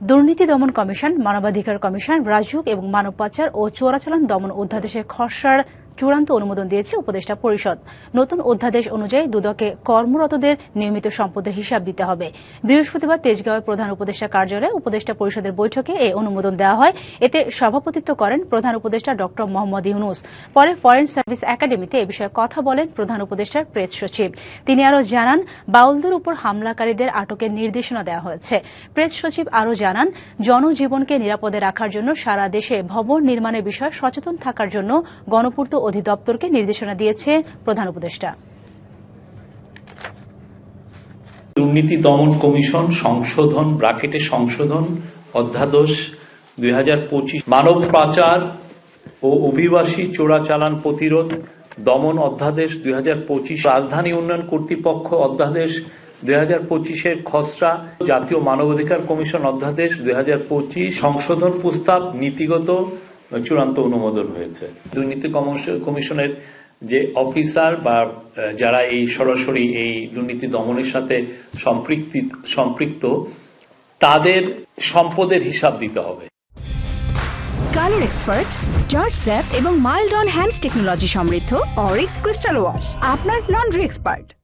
দুর্নীতি দমন কমিশন মানবাধিকার কমিশন রাজুক এবং মানব পাচার ও চোরাচালান দমন অধ্যাদেশের খসড়ার চূড়ান্ত অনুমোদন দিয়েছে উপদেষ্টা পরিষদ। নতুন অধ্যাদেশ অনুযায়ী দুদকে কর্মরতদের নিয়মিত সম্পদের হিসাব দিতে হবে। বৃহস্পতিবার তেজগাঁওয়ে প্রধান উপদেষ্টা কার্যালয়ে উপদেষ্টা পরিষদের বৈঠকে এই অনুমোদন দেওয়া হয়। এতে সভাপতিত্ব করেন প্রধান উপদেষ্টা ড মোহাম্মদ ইউনুস। পরে ফরেন সার্ভিস একাডেমিতে এ বিষয়ে কথা বলেন প্রধান উপদেষ্টার প্রেস সচিব। তিনি আরও জানান, বাউলদের উপর হামলাকারীদের আটকের নির্দেশনা দেওয়া হয়েছে। প্রেস সচিব আরও জানান, জনজীবনকে নিরাপদে রাখার জন্য সারা দেশে ভবন নির্মাণের বিষয়ে সচেতন থাকার জন্য গণপূর্ত অধিদপ্তরকে নির্দেশনা দিয়েছে প্রধান উপদেষ্টা। দুর্নীতি দমন কমিশন সংশোধন, ব্রাকেটে সংশোধন, অধ্যাদেশ দুই মানব পাচার ও অভিবাসী চোরাচালান প্রতিরোধ দমন অধ্যাদেশ দুই হাজার পঁচিশ। রাজধানী উন্নয়ন কর্তৃপক্ষ অধ্যাদেশ দুই হাজার পঁচিশের খসড়া। জাতীয় মানবাধিকার কমিশন অধ্যাদেশ দুই হাজার পঁচিশ। সংশোধন প্রস্তাব নীতিগত চূড়ান্ত অনুমোদন হয়েছে। দুর্নীতি কমিশনের যে অফিসার বা যারা এই সরাসরি এই দুর্নীতি দমনের সাথে সম্পৃক্তি, সম্পৃক্ত, তাদের সম্পদের হিসাব দিতে হবে। কালার এক্সপার্ট জর্জ স্যাপ এবং মাইল্ড অন হ্যান্ডস টেকনোলজি সমৃদ্ধ অরিক্স ক্রিস্টাল ওয়াশ, আপনার লন্ড্রি এক্সপার্ট।